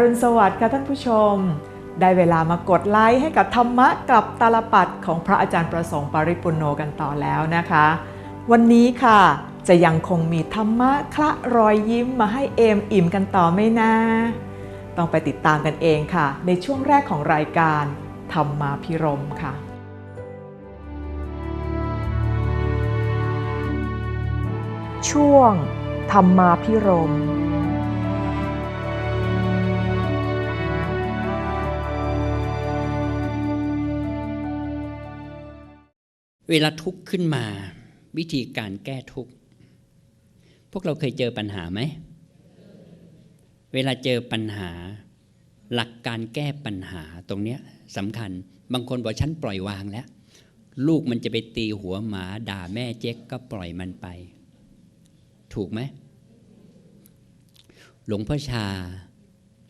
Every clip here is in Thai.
รุณสวัสดิ์ค่ะท่านผู้ชม ได้เวลามากดไลค์ให้กับธรรมะกับตาลปัดของพระอาจารย์ประสงค์ปริปุนโนกันต่อแล้วนะคะ วันนี้ค่ะจะยังคงมีธรรมะคละรอยยิ้มมาให้เอมอิ่มกันต่อไหม่นาต้องไปติดตามกันเองค่ะ ในช่วงแรกของรายการธรรมาพิรมค่ะช่วงธรรมาพิรม เวลาทุกข์ขึ้นมา วิธีการแก้ทุกข์ พวกเราเคยเจอปัญหาไหม เวลาเจอปัญหา หลักการแก้ปัญหาตรงเนี้ยสำคัญ บางคนบอกฉันปล่อยวางแล้ว ลูกมันจะไปตีหัวหมาด่าแม่เจ๊กก็ปล่อยมันไป ถูกไหม หลวงพ่อชา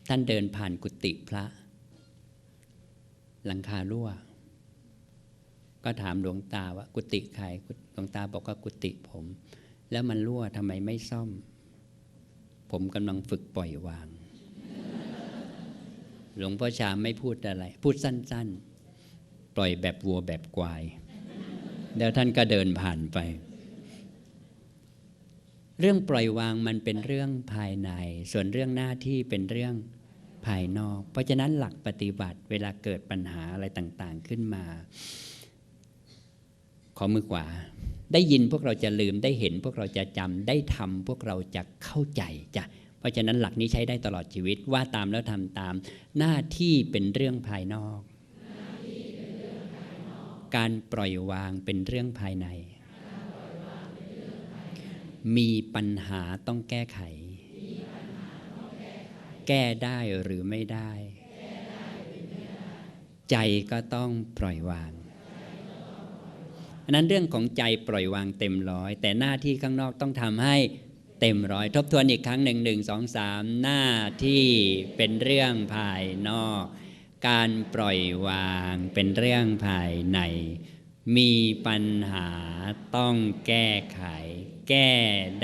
ท่านเดินผ่านกุฏิพระ หลังคารั่ว ก็ถามหลวงตาว่ากุฏิใครหลวงตาบอกว่ากุฏิผม แล้วมันรั่วทำไมไม่ซ่อม ผมกำลังฝึกปล่อยวาง หลวงพ่อชามไม่พูดอะไร พูดสั้น ๆ ปล่อยแบบวัวแบบควาย แล้วท่านก็เดินผ่านไป เรื่องปล่อยวางมันเป็นเรื่องภายใน ส่วนเรื่องหน้าที่เป็นเรื่องภายนอก เพราะฉะนั้นหลักปฏิบัติเวลาเกิดปัญหาอะไรต่าง ๆ ขึ้นมา ขอมือขวา ได้ยินพวกเราจะลืมได้เห็นพวกเราจะจำได้ทำพวกเราจะเข้าใจจ้ะเพราะฉะนั้นหลักนี้ใช้ได้ตลอดชีวิตว่าตามแล้วทำตาม หน้าที่เป็นเรื่องภายนอก การปล่อยวางเป็นเรื่องภายใน มีปัญหาต้องแก้ไข แก้ได้หรือไม่ได้ ใจก็ต้องปล่อยวาง อันนั้นเรื่องของใจปล่อยวางเต็มร้อย แต่หน้าที่ข้างนอกต้องทำให้เต็มร้อย ทบทวนอีกครั้งหนึ่งหนึ่งสองสามหน้าที่เป็นเรื่องภายนอก การปล่อยวางเป็นเรื่องภายใน มีปัญหาต้องแก้ไข แก้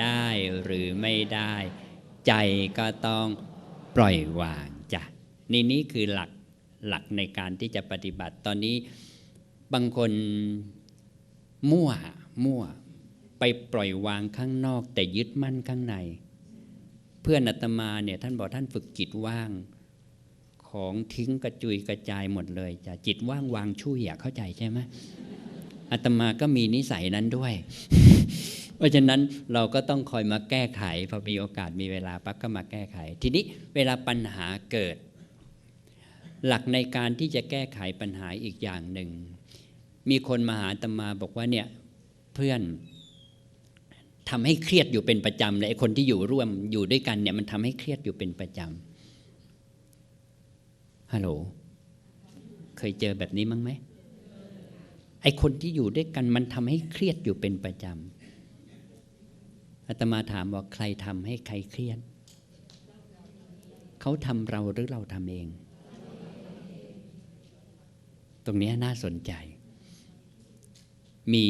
ได้หรือไม่ได้ ใจก็ต้องปล่อยวางจ้ะนี่นี่คือหลักหลักในการที่จะปฏิบัติตอนนี้บางคน มั่วมั่ว ไปปล่อยวางข้างนอก แต่ยึดมั่นข้างใน เพื่อนอาตมาเนี่ยท่านบอกท่านฝึกจิตว่าง ของทิ้งกระจุยกระจายหมดเลยจะจิตว่างวางช่วยเข้าใจใช่ไหมอาตมาก็มีนิสัยนั้นด้วย เพราะฉะนั้นเราก็ต้องคอยมาแก้ไขพอมีโอกาสมีเวลาปั๊บก็มาแก้ไข ทีนี้เวลาปัญหาเกิด หลักในการที่จะแก้ไขปัญหาอีกอย่างหนึ่ง มีคนมาหาตมาบอกว่าเนี่ยเพื่อนทำให้เครียดอยู่เป็นประจำเลยไอ้คนที่อยู่ร่วมอยู่ด้วยกันเนี่ยมันทำให้เครียดอยู่เป็นประจำฮัลโหลเคยเจอแบบนี้มั้งไหมไอ้คนที่อยู่ด้วยกันมันทำให้เครียดอยู่เป็นประจำอาตมาถามว่าใครทำให้ใครเครียด เขาทำเราหรือเราทำเอง ตรงนี้น่าสนใจ มี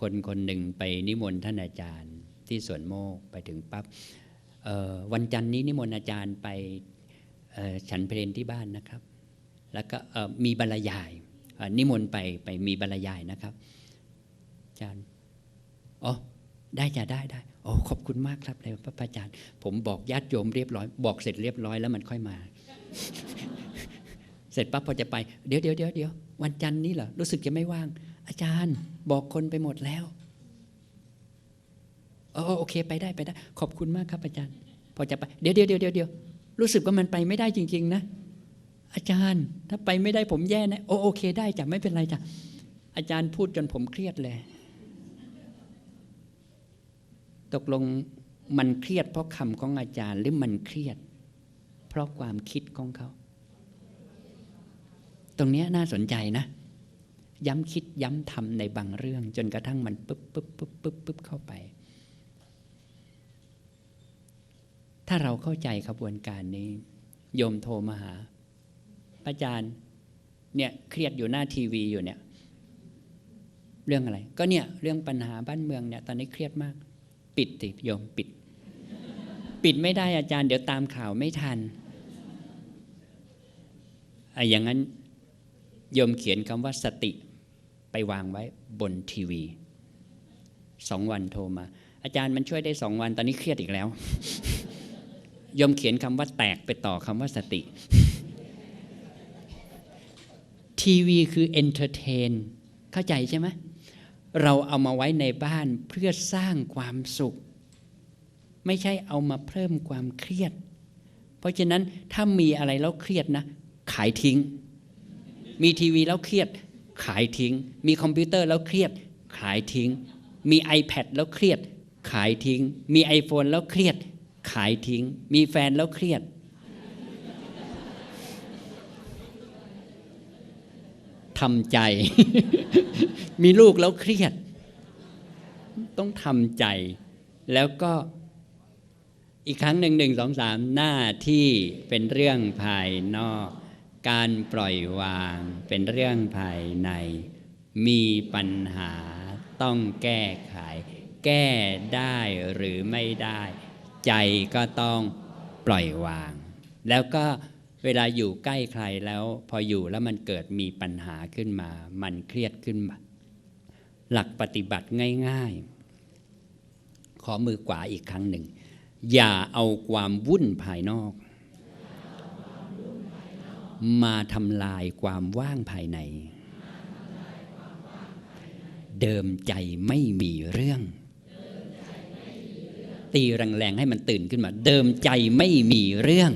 คนคนหนึ่งไปนิมนต์ท่านอาจารย์ที่สวนโมกไปถึงปั๊บวันจันทร์นี้นิมนต์อาจารย์ไปฉันเพลนที่บ้านนะครับ แล้วก็มีบรรยายนิมนต์ไปไปมีบรรยายนะครับอาจารย์อ๋อได้จะได้ได้โอ้ขอบคุณมากครับเลยพระอาจารย์ ผมบอกญาติโยมเรียบร้อย บอกเสร็จเรียบร้อยแล้วมันค่อยมา เสร็จปั๊บพอจะไป เดี๋ยวเดี๋ยวเดี๋ยวเดี๋ยววันจันทร์นี้เหรอรู้สึกจะไม่ว่าง อาจารย์ บอกคนไปหมดแล้วเอโอเค ไปได้ไปได้ ขอบคุณมากครับอาจารย์ พอจะไปเดี๋ยวเดี๋ยวเดี๋ยวเดี๋ยวรู้สึกว่ามันไปไม่ได้จริง ๆ นะ อาจารย์ ถ้าไปไม่ได้ผมแย่นะโอโอเค ได้จ้ะไม่เป็นไรจ้ะอาจารย์พูดจนผมเครียดเลย ตกลงมันเครียดเพราะคำของอาจารย์หรือมันเครียด เพราะความคิดของเขา ตรงนี้น่าสนใจนะ ย้ำคิดย้ำทำในบางเรื่อง จนกระทั่งมันปุ๊บปุ๊บปุ๊บปุ๊บปุ๊บเข้าไป ถ้าเราเข้าใจขบวนการนี้ โยมโทรมาหาอาจารย์เนี่ยเครียดอยู่หน้าทีวีอยู่เนี่ย เรื่องอะไร ก็เนี่ยเรื่องปัญหาบ้านเมืองเนี่ย ตอนนี้เครียดมาก ปิดติโยมปิด ปิดไม่ได้อาจารย์เดี๋ยวตามข่าวไม่ทันไอ้อย่างนั้นโยมเขียนคำว่าสติ ไปวางไว้บนทีวีสองวันโทรมา อาจารย์มันช่วยได้สองวันตอนนี้เครียดอีกแล้วยมเขียนคำว่าแตกไปต่อคำว่าสติ ทีวีคือเอนเตอร์เทนเข้าใจใช่ไหมเราเอามาไว้ในบ้านเพื่อสร้างความสุข ไม่ใช่เอามาเพิ่มความเครียด เพราะฉะนั้นถ้ามีอะไรแล้วเครียดนะ ขายทิ้ง มีทีวีแล้วเครียด ขายทิ้ง มีคอมพิวเตอร์แล้วเครียด ขายทิ้ง มี iPad แล้วเครียด ขายทิ้ง มี iPhone แล้วเครียด ขายทิ้ง มีแฟนแล้วเครียด ทำใจ มีลูกแล้วเครียด ต้องทำใจ แล้วก็อีกครั้งหนึ่งหนึ่งสองสามหน้าที่เป็นเรื่องภายนอก การปล่อยวางเป็นเรื่องภายใน มีปัญหาต้องแก้ไข แก้ได้หรือไม่ได้ ใจก็ต้องปล่อยวาง แล้วก็เวลาอยู่ใกล้ใครแล้ว พออยู่แล้วมันเกิดมีปัญหาขึ้นมา มันเครียดขึ้นมา หลักปฏิบัติง่าย ๆ ขอมือขวาอีกครั้งหนึ่ง อย่าเอาความวุ่นภายนอก มาทำลายความว่างภายใน เดิมใจไม่มีเรื่อง ตีแรงๆให้มันตื่นขึ้นมา เดิมใจไม่มีเรื่อง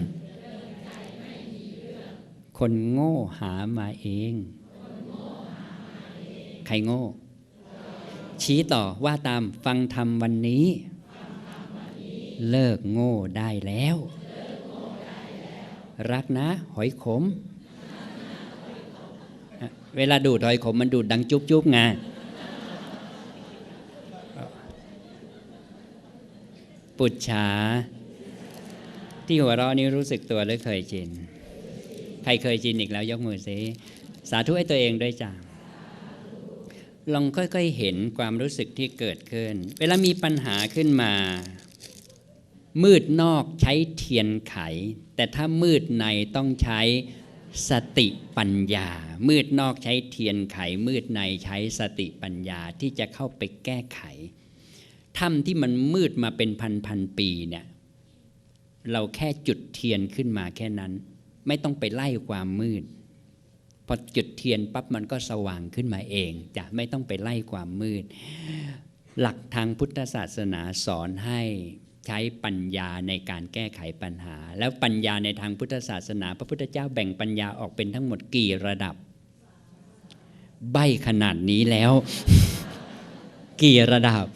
คนโง่หามาเอง ใครโง่ ชี้ต่อว่าตามฟังธรรมวันนี้ เลิกโง่ได้แล้ว รักนะ หอยขม เวลาดูดหอยขมมันดูดดังจุ๊บจุ๊บไงปุจฉา ที่หัวเราะนี้รู้สึกตัวหรือเคยชิน ใครเคยชินอีกแล้วยกมือสิสาธุให้ตัวเองด้วยจ้าลองค่อยๆเห็นความรู้สึกที่เกิดขึ้น เวลามีปัญหาขึ้นมา มืดนอกใช้เทียนไข แต่ถ้ามืดในต้องใช้สติปัญญา มืดนอกใช้เทียนไข มืดในใช้สติปัญญาที่จะเข้าไปแก้ไขถ้ำที่มันมืดมาเป็นพันพันปีเนี่ย เราแค่จุดเทียนขึ้นมาแค่นั้น ไม่ต้องไปไล่ความมืดพอจุดเทียนปั๊บมันก็สว่างขึ้นมาเองจะไม่ต้องไปไล่ความมืด หลักทางพุทธศาสนาสอนให้ ใช้ปัญญาในการแก้ไขปัญหา แล้วปัญญาในทางพุทธศาสนา พระพุทธเจ้าแบ่งปัญญาออกเป็นทั้งหมดกี่ระดับ ใบขนาดนี้แล้ว กี่ระดับ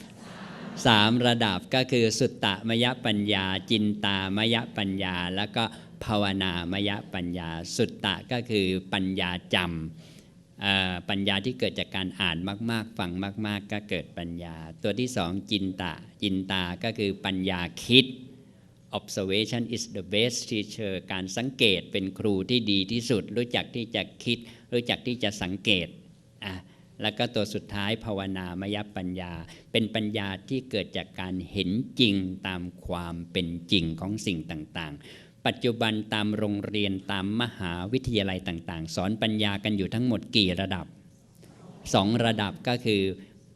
สามระดับก็คือสุตตมยปัญญา จินตามยปัญญา แล้วก็ภาวนามยปัญญา สุตตะก็คือปัญญาจำ ปัญญาที่เกิดจากการอ่านมาก ๆ ฟังมาก ๆ ก็เกิดปัญญา ตัวที่สองจินตะจินตาก็คือปัญญาคิด observation is the best teacher การสังเกตเป็นครูที่ดีที่สุด รู้จักที่จะคิด รู้จักที่จะสังเกตอะแล้วก็ตัวสุดท้ายภาวนามยปัญญา เป็นปัญญาที่เกิดจากการเห็นจริงตามความเป็นจริงของสิ่งต่าง ๆ ปัจจุบันตามโรงเรียนตามมหาวิทยาลัยต่างๆ สอนปัญญากันอยู่ทั้งหมดกี่ระดับสองระดับก็คือ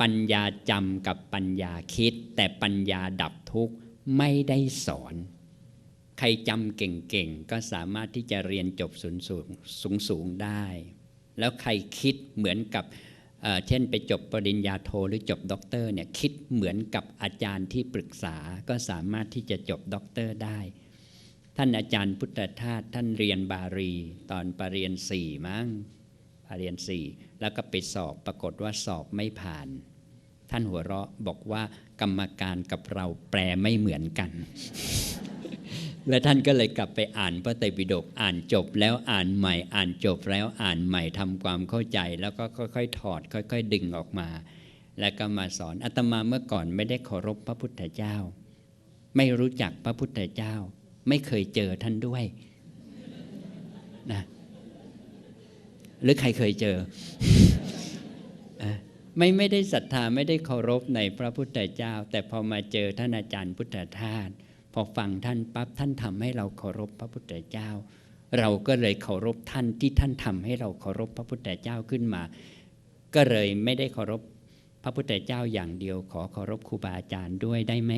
ปัญญาจำกับปัญญาคิด แต่ปัญญาดับทุกข์ไม่ได้สอน ใครจำเก่งๆ ก็สามารถที่จะเรียนจบสูงสูงสูงๆได้ แล้วใครคิดเหมือนกับเเช่นไปจบปริญญาโทหรือจบด็อกเตอร์เนี่ยคิดเหมือนกับอาจารย์ที่ปรึกษาก็สามารถที่จะจบด็อกเตอร์ได้ ท่านอาจารย์พุทธทาสท่านเรียนบาลีตอนปรริญญาสี่มั้งปรริญญาสี่แล้วก็ไปสอบปรากฏว่าสอบไม่ผ่าน ท่านหัวเราะบอกว่ากรรมการกับเราแปลไม่เหมือนกัน และท่านก็เลยกลับไปอ่านพระไตรปิฎกอ่านจบแล้วอ่านใหม่อ่านจบแล้วอ่านใหม่ทำความเข้าใจ แล้วก็ค่อยๆถอด ค่อย ๆ ดึงออกมา แล้วก็มาสอนอาตมาเมื่อก่อนไม่ได้เคารพพระพุทธเจ้า ไม่รู้จักพระพุทธเจ้า ไม่เคยเจอท่านด้วยนะหรือใครเคยเจอ ไม่ไม่ได้ศรัทธาไม่ได้เคารพในพระพุทธเจ้า แต่พอมาเจอท่านอาจารย์พุทธทาสพอฟังท่านปั๊บท่านทำให้เราเคารพพระพุทธเจ้า เราก็เลยเคารพท่านที่ท่านทำให้เราเคารพพระพุทธเจ้าขึ้นมา ก็เลยไม่ได้เคารพพระพุทธเจ้าอย่างเดียว ขอเคารพครูบาอาจารย์ด้วยได้ไหม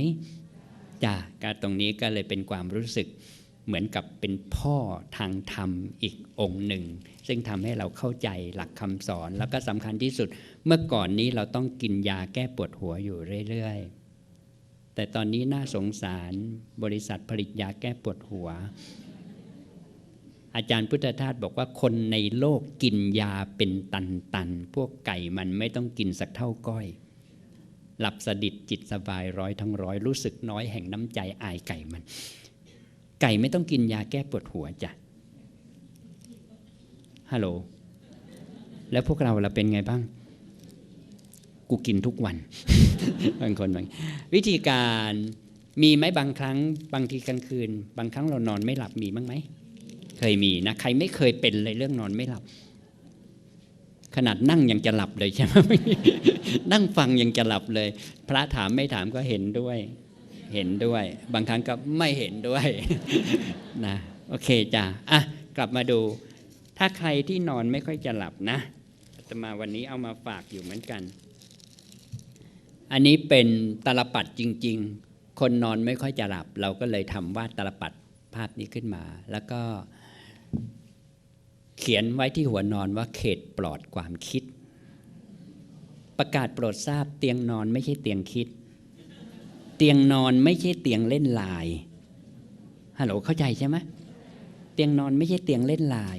จ้าการตรงนี้ก็เลยเป็นความรู้สึกเหมือนกับเป็นพ่อทางธรรมอีกองค์หนึ่ง ซึ่งทำให้เราเข้าใจหลักคำสอน แล้วก็สำคัญที่สุด เมื่อก่อนนี้เราต้องกินยาแก้ปวดหัวอยู่เรื่อยๆ แต่ตอนนี้น่าสงสารบริษัทผลิตยาแก้ปวดหัว อาจารย์พุทธทาสบอกว่าคนในโลกกินยาเป็นตันๆ พวกไก่มันไม่ต้องกินสักเท่าก้อย หลับสดิทจิตสบายร้อยทั้งร้อยรู้สึกน้อยแห่งน้ำใจอายไก่มัน ไก่ไม่ต้องกินยาแก้ปวดหัวจ้ะฮัลโหลแล้วพวกเราเราเป็นไงบ้าง กูกินทุกวัน บางคนบางวิธีการมีไหมบางครั้ง บางทีกลางคืน บางครั้งเรานอนไม่หลับมีบ้างไหมเคยมีนะ ใครไม่เคยเป็นเลยเรื่องนอนไม่หลับ ขนาดนั่งยังจะหลับเลยใช่ไหมนั่งฟังยังจะหลับเลย พระถามไม่ถามก็เห็นด้วย เห็นด้วย บางครั้งก็ไม่เห็นด้วยนะโอเคจ้ะอะกลับมาดู ถ้าใครที่นอนไม่ค่อยจะหลับนะอาตมาวันนี้เอามาฝากอยู่เหมือนกัน อันนี้เป็นตลปัดจริง ๆ คนนอนไม่ค่อยจะหลับ เราก็เลยทำวาดตลปัดภาพนี้ขึ้นมา แล้วก็ เขียนไว้ที่หัวนอนว่าเขตปลอดความคิด ประกาศโปรดทราบเตียงนอนไม่ใช่เตียงคิด เตียงนอนไม่ใช่เตียงเล่นลายฮัลโหลเข้าใจใช่ไหมเตียงนอนไม่ใช่เตียงเล่นลาย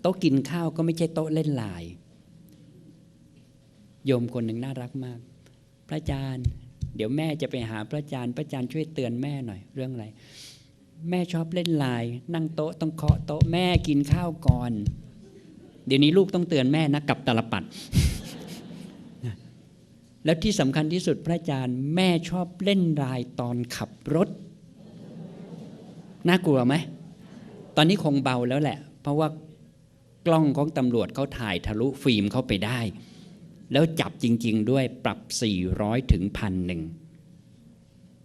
โต๊ะกินข้าวก็ไม่ใช่โต๊ะเล่นลาย โยมคนหนึ่งน่ารักมาก พระอาจารย์ เดี๋ยวแม่จะไปหาพระอาจารย์ พระอาจารย์ช่วยเตือนแม่หน่อย เรื่องอะไร แม่ชอบเล่นไลน์นั่งโต๊ะต้องเคาะโต๊ะแม่กินข้าวก่อน เดี๋ยวนี้ลูกต้องเตือนแม่นะกับตลปัด แล้วที่สำคัญที่สุดพระอาจารย์ แม่ชอบเล่นลน์ตอนขับรถ น่ากลัวไหม ตอนนี้คงเบาแล้วแหละ เพราะว่ากล้องของตำรวจเขาถ่ายทะลุฟิล์มเข้าไปได้ แล้วจับจริง ๆ ด้วยปรับ 400ถึงพันหนึ่ง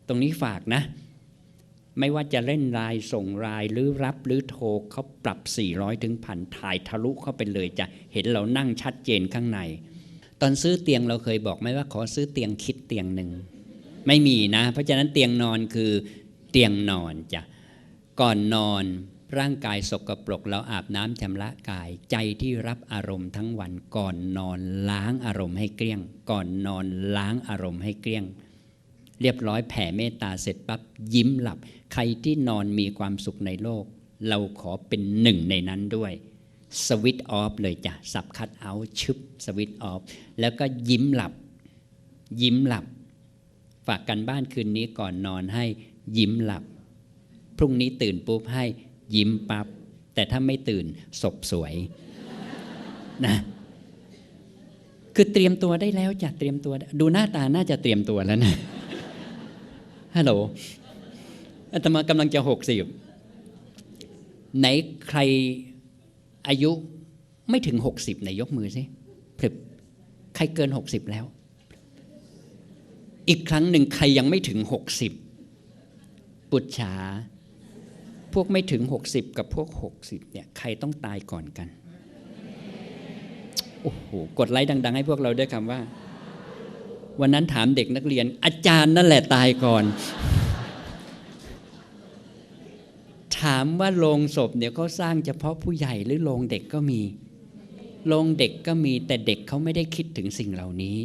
ตรงนี้ฝากนะ ไม่ว่าจะเล่นไลน์ส่งไลน์หรือรับหรือโทรเขาปรับ 400 ถึงพันถ่ายทะลุเข้าไปเลยจะเห็นเรานั่งชัดเจนข้างใน ตอนซื้อเตียงเราเคยบอกไหมว่าขอซื้อเตียงคิดเตียงหนึ่งไม่มีนะ เพราะฉะนั้นเตียงนอนคือเตียงนอนจ้ะก่อนนอนร่างกายสกปรกเราอาบน้ำชำระกาย ใจที่รับอารมณ์ทั้งวันก่อนนอนล้างอารมณ์ให้เกลี้ยง ก่อนนอนล้างอารมณ์ให้เกลี้ยง เรียบร้อยแผ่เมตตาเสร็จปั๊บยิ้มหลับ ใครที่นอนมีความสุขในโลก เราขอเป็นหนึ่งในนั้นด้วยสวิตออฟเลยจ้ะสับคัดเอาชึบสวิตออฟแล้วก็ยิ้มหลับ ยิ้มหลับ ฝากกันบ้านคืนนี้ก่อนนอนให้ยิ้มหลับ พรุ่งนี้ตื่นปุ๊บให้ยิ้มปับ๊บแต่ถ้าไม่ตื่นศพสวยนะคือเตรียมตัวได้แล้วจะเตรียมตัว ดูหน้าตาน่าจะเตรียมตัวแล้วนะฮัลโหล อาตมากำลังจะหกสิบไหนใครอายุไม่ถึงหกสิบไหนยกมือสิพรึบใครเกินหกสิบแล้ว อีกครั้งหนึ่งใครยังไม่ถึงหกสิบปุจฉา พวกไม่ถึงหกสิบกับพวกหกสิบเนี่ยใครต้องตายก่อนกัน โอ้โห กดไลค์ดัง ๆ ให้พวกเราด้วยคำว่า วันนั้นถามเด็กนักเรียน อาจารย์นั่นแหละตายก่อน ถามว่าโรงศพเนี่ยเขาสร้างเฉพาะผู้ใหญ่หรือโรงเด็กก็มีโรงเด็กก็มีแต่เด็กเขาไม่ได้คิดถึงสิ่งเหล่านี้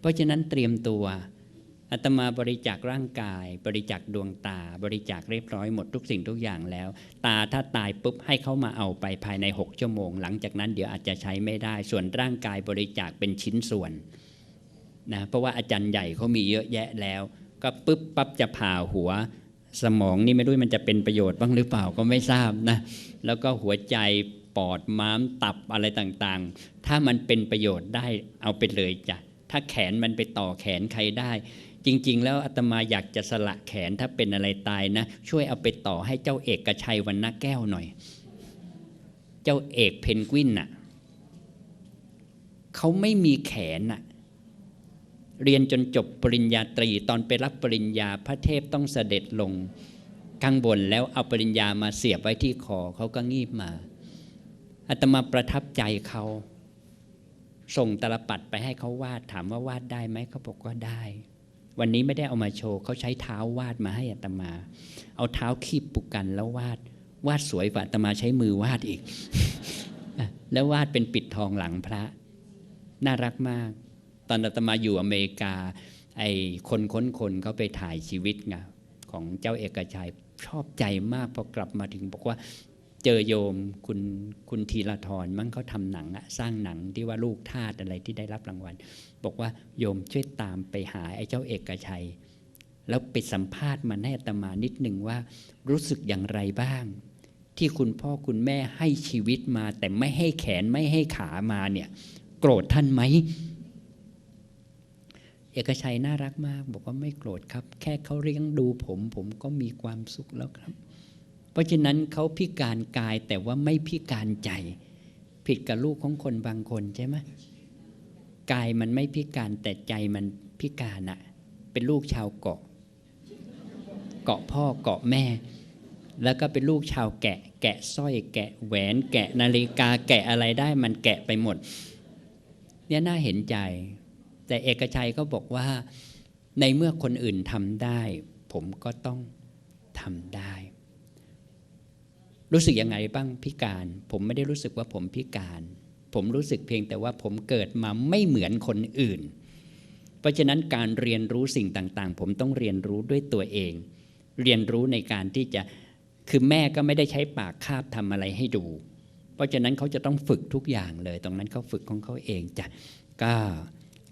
เพราะฉะนั้นเตรียมตัวอาตมาบริจาคร่างกาย บริจาคดวงตา บริจาคเรียบร้อยหมดทุกสิ่งทุกอย่างแล้ว ตาถ้าตายปุ๊บให้เขามาเอาไปภายใน 6 ชั่วโมง หลังจากนั้นเดี๋ยวอาจจะใช้ไม่ได้ ส่วนร่างกายบริจาคเป็นชิ้นส่วนนะเพราะว่าอาจารย์ใหญ่เขามีเยอะแยะแล้ว ก็ปุ๊บปั๊บจะผ่าหัว สมองนี่ไม่รู้มันจะเป็นประโยชน์บ้างหรือเปล่าก็ไม่ทราบนะแล้วก็หัวใจปอดม้ามตับอะไรต่างๆ ถ้ามันเป็นประโยชน์ได้เอาไปเลยจ้ะถ้าแขนมันไปต่อแขนใครได้ จริง ๆ แล้วอาตมาอยากจะสละแขนถ้าเป็นอะไรตายนะ ช่วยเอาไปต่อให้เจ้าเอกกชัยวรรณแก้วหน่อย เจ้าเอกเพนกวินน่ะเขาไม่มีแขนน่ะ เรียนจนจบปริญญาตรีตอนไปรับปริญญาพระเทพต้องเสด็จลงข้างบนแล้วเอาปริญญามาเสียบไว้ที่คอเขาก็งีบมาอาตมาประทับใจเขาส่งตลปัดไปให้เขาวาดถามว่าวาดได้ไหมเขาบอกว่าได้ วันนี้ไม่ได้เอามาโชว์เขาใช้เท้าวาดมาให้อาตมา เอาเท้าคีบปุกกันแล้ววาดวาดสวยกว่าอาตมาใช้มือวาดอีก แล้ววาดเป็นปิดทองหลังพระ น่ารักมาก ตอนอาตมาอยู่อเมริกา ไอ้คนค้นคนเขาไปถ่ายชีวิตไงของเจ้าเอกชัยชอบใจมากพอกลับมาถึงบอกว่าเจอโยมคุณคุณธีรทรมั้งเขาทำหนังอะสร้างหนังที่ว่าลูกทาสอะไรที่ได้รับรางวัล บอกว่าโยมช่วยตามไปหาไอ้เจ้าเอกชัย แล้วไปสัมภาษณ์มันให้อาตมานิดหนึ่งว่า รู้สึกอย่างไรบ้าง ที่คุณพ่อคุณแม่ให้ชีวิตมา แต่ไม่ให้แขนไม่ให้ขามาเนี่ย โกรธท่านไหม เอกชัยน่ารักมาก บอกว่าไม่โกรธครับ แค่เขาเลี้ยงดูผม ผมก็มีความสุขแล้วครับ เพราะฉะนั้นเขาพิการกายแต่ว่าไม่พิการใจ ผิดกับลูกของคนบางคนใช่ไหมกายมันไม่พิการแต่ใจมันพิการอะเป็นลูกชาวเกาะ เกาะพ่อเกาะแม่ แล้วก็เป็นลูกชาวแกะ แกะสร้อยแกะแหวนแกะนาฬิกาแกะอะไรได้มันแกะไปหมด เนี่ยน่าเห็นใจ แต่เอกชัยก็บอกว่า ในเมื่อคนอื่นทำได้ ผมก็ต้องทำได้ รู้สึกยังไงบ้างพิการ ผมไม่ได้รู้สึกว่าผมพิการ ผมรู้สึกเพียงแต่ว่าผมเกิดมาไม่เหมือนคนอื่น เพราะฉะนั้นการเรียนรู้สิ่งต่าง ๆ ผมต้องเรียนรู้ด้วยตัวเอง เรียนรู้ในการที่จะคือแม่ก็ไม่ได้ใช้ปากคาบทำอะไรให้ดู เพราะฉะนั้นเขาจะต้องฝึกทุกอย่างเลย ตรงนั้นเขาฝึกของเขาเองจ้ะก็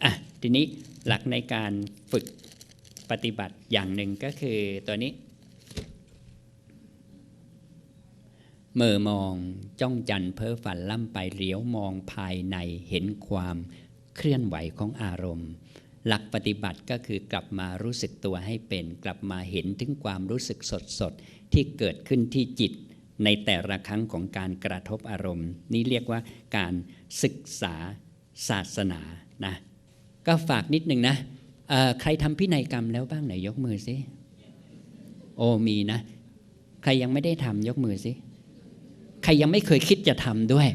อะทีนี้หลักในการฝึกปฏิบัติอย่างหนึ่งก็คือตัวนี้เมื่อมองจ้องจันเพ้อฝันล่ำไปเหลียวมองภายในเห็นความเคลื่อนไหวของอารมณ์ หลักปฏิบัติก็คือกลับมารู้สึกตัวให้เป็น กลับมาเห็นถึงความรู้สึกสดสดๆที่เกิดขึ้นที่จิต ในแต่ละครั้งของการกระทบอารมณ์ นี่เรียกว่าการศึกษาศาสนานะ ก็ฝากนิดหนึ่งนะใครทำพินัยกรรมแล้วบ้างไหนยกมือสิโอ้มีนะ ใครยังไม่ได้ทำยกมือสิใครยังไม่เคยคิดจะทำด้วย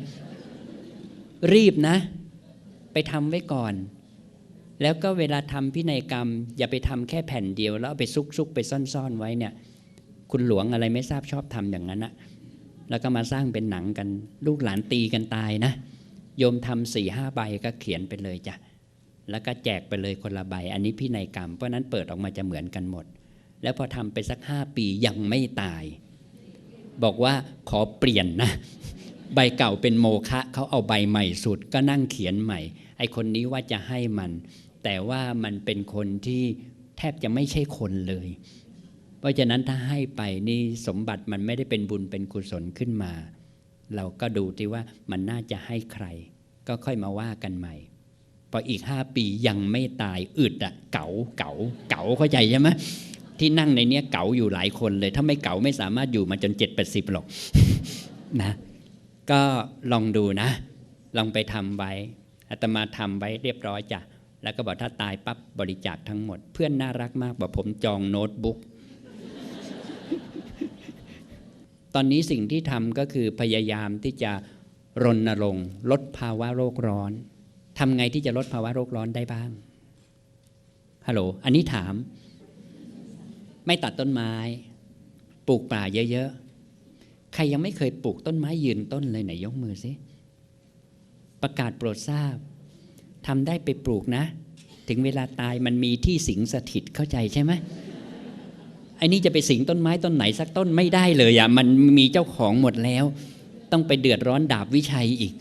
รีบนะ ไปทำไว้ก่อน แล้วก็เวลาทำพินัยกรรม อย่าไปทำแค่แผ่นเดียว แล้วเอาไปซุกไปซ่อนๆไว้เนี่ย คุณหลวงอะไรไม่ทราบชอบทำอย่างนั้นนะแล้วก็มาสร้างเป็นหนังกัน ลูกหลานตีกันตายนะโยมทำสี่ห้าใบก็เขียนไปเลยจ้ะ แล้วก็แจกไปเลยคนละใบ อันนี้พินัยกรรม เพราะนั้นเปิดออกมาจะเหมือนกันหมด แล้วพอทำไปสักห้าปียังไม่ตาย บอกว่าขอเปลี่ยนนะ ใบเก่าเป็นโมฆะเขาเอาใบใหม่สุดก็นั่งเขียนใหม่ ไอคนนี้ว่าจะให้มัน แต่ว่ามันเป็นคนที่แทบจะไม่ใช่คนเลย เพราะฉะนั้นถ้าให้ไปนี่สมบัติมันไม่ได้เป็นบุญเป็นกุศลขึ้นมา เราก็ดูที่ว่ามันน่าจะให้ใคร ก็ค่อยมาว่ากันใหม่ พออีกห้าปียังไม่ตายอึดอะเก๋าเก๋าเก๋าเข้าใจใช่ไหมที่นั่งในเนี้ยเก๋าอยู่หลายคนเลย ถ้าไม่เก๋าไม่สามารถอยู่มาจนเจ็ดแปดสิบหรอกนะก็ลองดูนะ ลองไปทำไว้อาตมาทำไว้เรียบร้อยจ้ะแล้วก็บอกถ้าตายปั๊บบริจาคทั้งหมด เพื่อนน่ารักมากบอกผมจองโน้ตบุ๊กตอนนี้สิ่งที่ทำก็คือพยายามที่จะรณรงค์ลดภาวะโลกร้อน ทำไงที่จะลดภาวะโลกร้อนได้บ้าง ฮัลโหล อันนี้ถาม ไม่ตัดต้นไม้ ปลูกป่าเยอะๆ ใครยังไม่เคยปลูกต้นไม้ยืนต้นเลยไหนยกมือสิ ประกาศโปรดทราบ ทำได้ไปปลูกนะ ถึงเวลาตายมันมีที่สิงสถิตเข้าใจใช่ไหมไอ้นี่จะไปสิงต้นไม้ต้นไหนสักต้นไม่ได้เลยอะมันมีเจ้าของหมดแล้ว ต้องไปเดือดร้อนดาบวิชัยอีก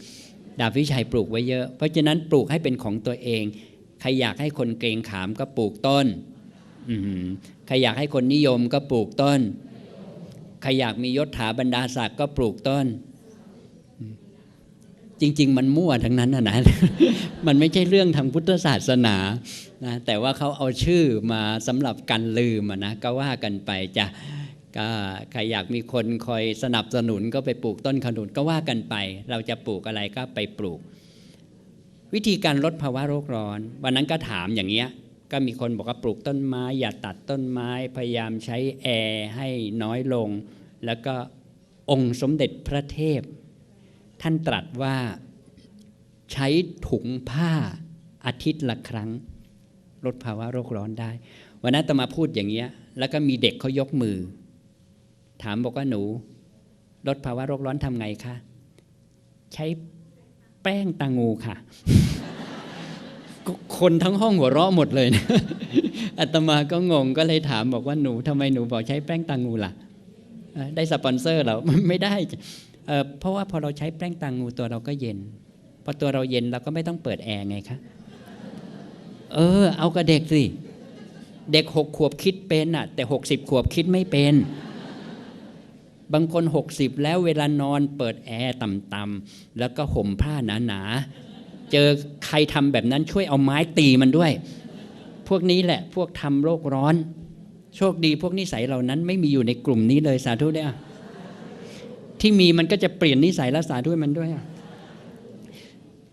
ดาบวิชัยปลูกไว้เยอะ เพราะฉะนั้นปลูกให้เป็นของตัวเอง ใครอยากให้คนเกรงขามก็ปลูกต้นใครอยากให้คนนิยมก็ปลูกต้น ใครอยากมียศถาบรรดาศักดิ์ก็ปลูกต้น จริง ๆ มันมั่วทั้งนั้นนะนะมันไม่ใช่เรื่องทางพุทธศาสนานะแต่ว่าเขาเอาชื่อมาสำหรับกันลืมนะก็ว่ากันไปจ้ะ ก็ใครอยากมีคนคอยสนับสนุนก็ไปปลูกต้นขนุนก็ว่ากันไป เราจะปลูกอะไรก็ไปปลูก วิธีการลดภาวะโลกร้อน วันนั้นก็ถามอย่างเงี้ยก็มีคนบอกว่าปลูกต้นไม้ อย่าตัดต้นไม้พยายามใช้แอร์ให้น้อยลง แล้วก็องค์สมเด็จพระเทพ ท่านตรัสว่าใช้ถุงผ้าอาทิตย์ละครั้ง ลดภาวะโลกร้อนได้ วันนั้นตมาพูดอย่างเงี้ยแล้วก็มีเด็กเขายกมือ ถามบอกว่าหนู ลดภาวะโลกร้อนทำไงคะ ใช้แป้งตางูค่ะก็คนทั้งห้องหัวเราะหมดเลยนะอาตมาก็งงก็เลยถามบอกว่าหนูทำไมหนูบอกใช้แป้งตางูล่ะเอ่อได้สปอนเซอร์เหราไม่ได้เอ่อเพราะว่าพอเราใช้แป้งตางูตัวเราก็เย็น พอตัวเราเย็นเราก็ไม่ต้องเปิดแอร์ไงคะเออ เอากับเด็กสิ เด็กหกขวบคิดเป็นอะ แต่หกสิบขวบคิดไม่เป็น บางคนหกสิบแล้วเวลานอนเปิดแอร์ต่ำๆแล้วก็ห่มผ้าหนาๆ เจอใครทำแบบนั้นช่วยเอาไม้ตีมันด้วย พวกนี้แหละพวกทำโลกร้อน โชคดีพวกนิสัยเหล่านั้นไม่มีอยู่ในกลุ่มนี้เลยสาธุด้วยอะที่มีมันก็จะเปลี่ยนนิสัยและสาธุให้มันด้วย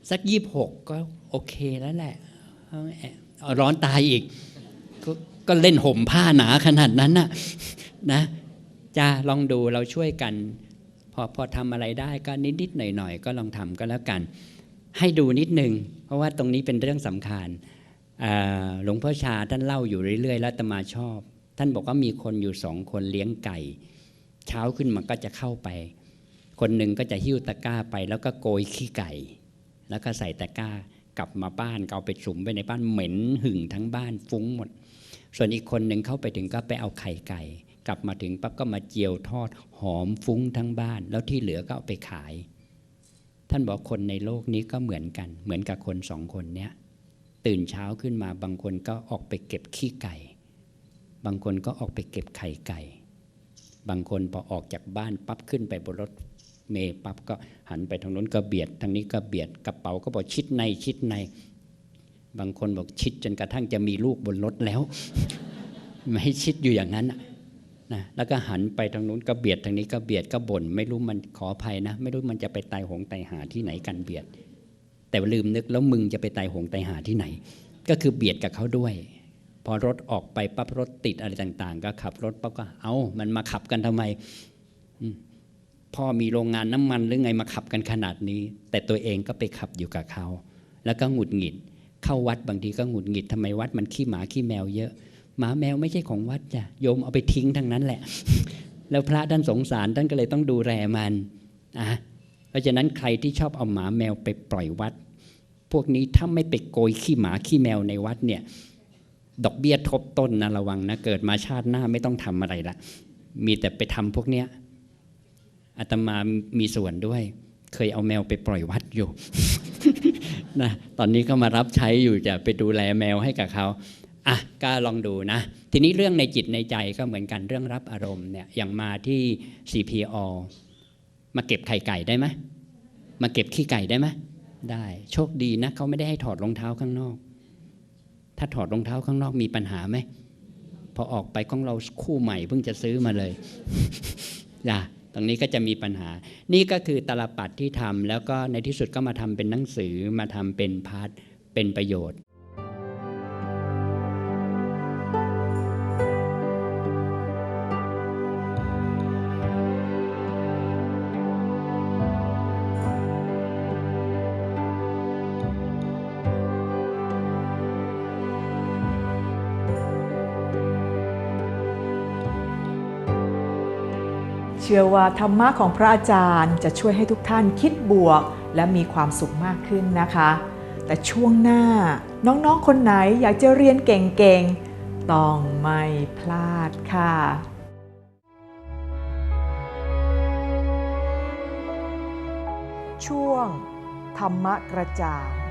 สักยี่หกก็โอเคแล้วแหละร้อนตายอีกกก็เล่นห่มผ้าหนาขนาดนั้นน่ะนะ จะลองดูเราช่วยกัน พอพอทำอะไรได้ก็นิดนิดๆหน่อยหน่อยๆ ก็ลองทำก็แล้วกัน ให้ดูนิดนึง เพราะว่าตรงนี้เป็นเรื่องสำคัญหลวงพ่อชาท่านเล่าอยู่เรื่อยๆแล้วตมาชอบ ท่านบอกว่ามีคนอยู่สองคนเลี้ยงไก่ เช้าขึ้นมาก็จะเข้าไป คนหนึ่งก็จะหิ้วตะกร้าไป แล้วก็โกยขี้ไก่ แล้วก็ใส่ตะกร้ากลับมาบ้านเอาไปสุมไว้ในบ้านเหม็นหึ่งทั้งบ้านฟุ้งหมด ส่วนอีกคนหนึ่งเข้าไปถึงก็ไปเอาไข่ไก่ กลับมาถึงปั๊บก็มาเจียวทอดหอมฟุ้งทั้งบ้าน แล้วที่เหลือก็เอาไปขาย ท่านบอกคนในโลกนี้ก็เหมือนกัน เหมือนกับคนสองคนเนี้ยตื่นเช้าขึ้นมาบางคนก็ออกไปเก็บขี้ไก่ บางคนก็ออกไปเก็บไข่ไก่ บางคนพอออกจากบ้านปั๊บขึ้นไปบนรถเมย์ปั๊บก็หันไปทางนู้นก็เบียดทางนี้ก็เบียดกระเป๋าก็บอกชิดในชิดใน บางคนบอกชิดจนกระทั่งจะมีลูกบนรถแล้ว ไม่ชิดอยู่อย่างนั้นน่ะ นะแล้วก็หันไปทางนู้นก็เบียดทางนี้ก็เบียดก็บ่นไม่รู้มันขออภัยนะ ไม่รู้มันจะไปตายหงตายหาที่ไหนกันเบียด แต่ลืมนึกแล้วมึงจะไปตายหงตายหาที่ไหน ก็คือเบียดกับเขาด้วย พอรถออกไปปั๊บรถติดอะไรต่าง ๆ ก็ขับรถปั๊บก็เอา้ามันมาขับกันทำไมอืมพ่อมีโรงงานน้ำมันหรือไงมาขับกันขนาดนี้ แต่ตัวเองก็ไปขับอยู่กับเขา แล้วก็หงุดหงิด เข้าวัดบางทีก็หงุดหงิดทำไมวัดมันขี้หมาขี้แมวเยอะ หมาแมวไม่ใช่ของวัดจ้ะโยมเอาไปทิ้งทั้งนั้นแหละ แล้วพระท่านสงสารท่านก็เลยต้องดูแลมันนะเพราะฉะนั้นใครที่ชอบเอาหมาแมวไปปล่อยวัด พวกนี้ถ้าไม่ไปโกยขี้หมาขี้แมวในวัดเนี่ยดอกเบี้ยทบต้นนะระวังนะเกิดมาชาติหน้าไม่ต้องทำอะไรละมีแต่ไปทำพวกเนี้ยอาตมามีส่วนด้วย เคยเอาแมวไปปล่อยวัดอยู่นะตอนนี้ก็มารับใช้อยู่จะไปดูแลแมวให้กับเขา อะก็ลองดูนะ ทีนี้เรื่องในจิตในใจก็เหมือนกันเรื่องรับอารมณ์เนี่ยอย่างมาที่ CPO มาเก็บไข่ไก่ได้ไหมมาเก็บขี้ไก่ได้ไหมได้โชคดีนะเขาไม่ได้ให้ถอดรองเท้าข้างนอก ถ้าถอดรองเท้าข้างนอกมีปัญหาไหมพอออกไปของเราคู่ใหม่เพิ่งจะซื้อมาเลยจ้ะตรงนี้ก็จะมีปัญหา นี่ก็คือตลปัดที่ทำแล้วก็ในที่สุดก็มาทำเป็นหนังสือมาทำเป็นพาร์ทเป็นประโยชน์ ชื่อว่าธรรมะของพระอาจารย์จะช่วยให้ทุกท่านคิดบวก และมีความสุขมากขึ้นนะคะ แต่ช่วงหน้าน้องๆ คนไหนอยากจะเรียนเก่งๆ ต้องไม่พลาดค่ะช่วง ธรรมะกระจ่าง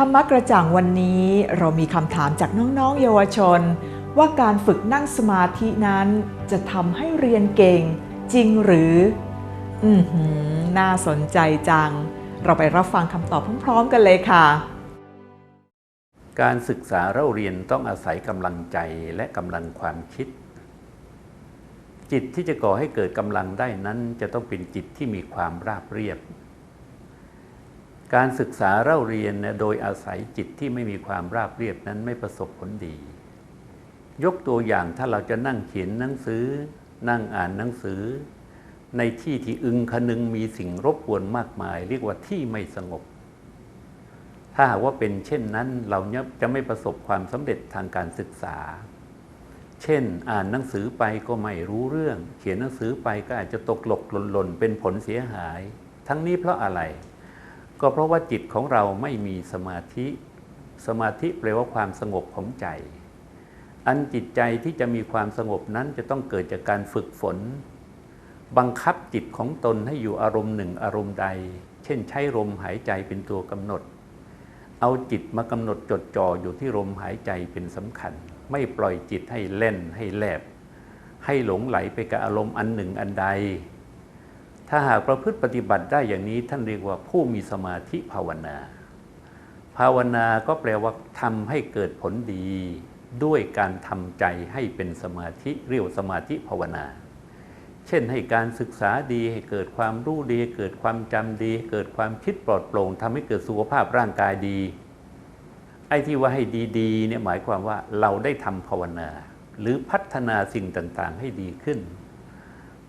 ธรรมกระจ่างวันนี้เรามีคำถามจากน้องๆ เยาวชน ว่าการฝึกนั่งสมาธินั้นจะทำให้เรียนเก่งจริงหรือ อือหือ น่าสนใจจัง เราไปรับฟังคำตอบพร้อม ๆ กันเลยค่ะ การศึกษาเราเรียนต้องอาศัยกำลังใจและกำลังความคิด จิตที่จะก่อให้เกิดกำลังได้นั้น จะต้องเป็นจิตที่มีความราบเรียบ การศึกษาเราเรียนโดยอาศัยจิตที่ไม่มีความราบเรียบนั้นไม่ประสบผลดี ยกตัวอย่างถ้าเราจะนั่งเขียนหนังสือ นั่งอ่านหนังสือ ในที่ที่อึงคนึงมีสิ่งรบกวนมากมาย เรียกว่าที่ไม่สงบ ถ้าหากว่าเป็นเช่นนั้นเราจะไม่ประสบความสำเร็จทางการศึกษา เช่น อ่านหนังสือไปก็ไม่รู้เรื่อง เขียนหนังสือไปก็อาจจะตกหลกหล่นหล่นเป็นผลเสียหาย ทั้งนี้เพราะอะไร ก็เพราะว่าจิตของเราไม่มีสมาธิ สมาธิแปลว่าความสงบของใจ อันจิตใจที่จะมีความสงบนั้นจะต้องเกิดจากการฝึกฝน บังคับจิตของตนให้อยู่อารมณ์หนึ่งอารมณ์ใด เช่นใช้ลมหายใจเป็นตัวกำหนด เอาจิตมากำหนดจดจ่ออยู่ที่ลมหายใจเป็นสำคัญ ไม่ปล่อยจิตให้เล่นให้แลบ ให้หลงไหลไปกับอารมณ์อันหนึ่งอันใด ถ้าหากประพฤติปฏิบัติได้อย่างนี้ท่านเรียกว่าผู้มีสมาธิภาวนา ภาวนาก็แปลว่าทำให้เกิดผลดี ด้วยการทำใจให้เป็นสมาธิเรียกว่าสมาธิภาวนา เช่นให้การศึกษาดีให้เกิดความรู้ดี เกิดความจำดี เกิดความคิดปลอดโปร่งทำให้เกิดสุขภาพร่างกายดี ไอ้ที่ว่าให้ดีๆเนี่ยหมายความว่าเราได้ทำภาวนา หรือพัฒนาสิ่งต่างๆ ให้ดีขึ้น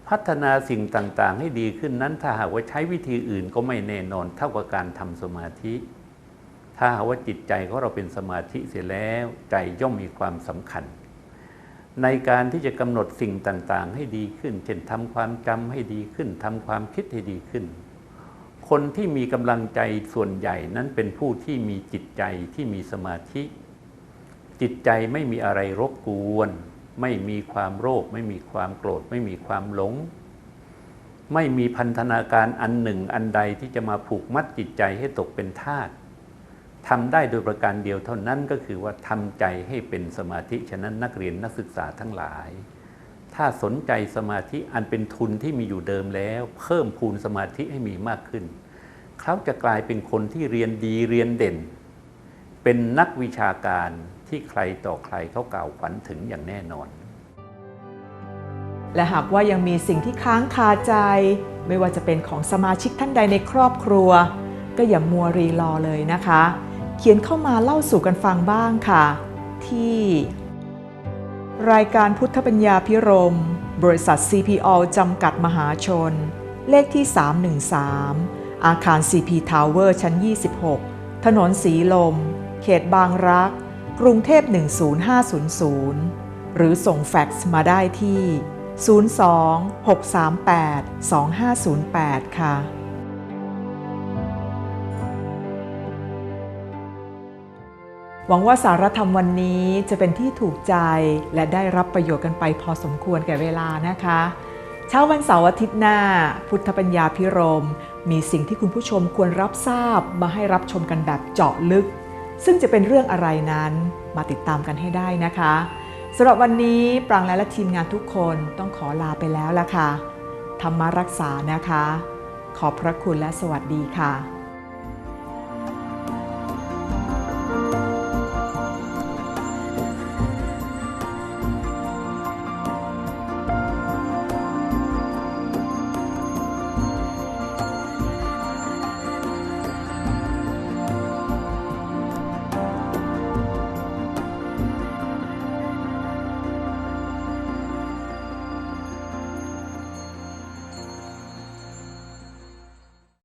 พัฒนาสิ่งต่างๆ ให้ดีขึ้นนั้นถ้าหากว่าใช้วิธีอื่นก็ไม่แน่นอนเท่ากับการทำสมาธิ ถ้าหากว่าจิตใจของเราเป็นสมาธิเสร็จแล้วใจย่อมมีความสำคัญ ในการที่จะกำหนดสิ่งต่างๆ ให้ดีขึ้น เช่นทำความจำให้ดีขึ้นทำความคิดให้ดีขึ้น คนที่มีกำลังใจส่วนใหญ่นั้นเป็นผู้ที่มีจิตใจที่มีสมาธิ จิตใจไม่มีอะไรรบกวน ไม่มีความโลภไม่มีความโกรธ ไม่มีความหลง ไม่มีพันธนาการอันหนึ่งอันใดที่จะมาผูกมัดจิตใจให้ตกเป็นทาสทำได้โดยประการเดียวเท่านั้นก็คือว่าทำใจให้เป็นสมาธิฉะนั้นนักเรียนนักศึกษาทั้งหลาย ถ้าสนใจสมาธิอันเป็นทุนที่มีอยู่เดิมแล้ว เพิ่มพูนสมาธิให้มีมากขึ้น เขาจะกลายเป็นคนที่เรียนดีเรียนเด่น เป็นนักวิชาการที่ใครต่อใครเขากล่าวขวัญถึงอย่างแน่นอน และหากว่ายังมีสิ่งที่ค้างคาใจ ไม่ว่าจะเป็นของสมาชิกท่านใดในครอบครัว ก็อย่ามัวรีรอเลยนะคะ เขียนเข้ามาเล่าสู่กันฟังบ้างค่ะ ที่ รายการพุทธปัญญาพิรม บริษัท CPO จำกัดมหาชน เลขที่ 313 อาคาร CP Tower ชั้น 26 ถนนสีลม ขตบางรัก กรุงเทพ 10500 หรือส่งแฟกซ์มาได้ที่ 02-638-2508 ค่ะหวังว่าสารธรรมวันนี้จะเป็นที่ถูกใจและได้รับประโยชน์กันไปพอสมควรแก่เวลานะคะ เช้าวันเสาร์อาทิตย์หน้า พุทธปัญญาพิรม มีสิ่งที่คุณผู้ชมควรรับทราบมาให้รับชมกันแบบเจาะลึก ซึ่งจะเป็นเรื่องอะไรนั้นมาติดตามกันให้ได้นะคะสำหรับวันนี้ปรางและทีมงานทุกคนต้องขอลาไปแล้วล่ะค่ะธรรมารักษานะคะ ขอบพระคุณและสวัสดีค่ะ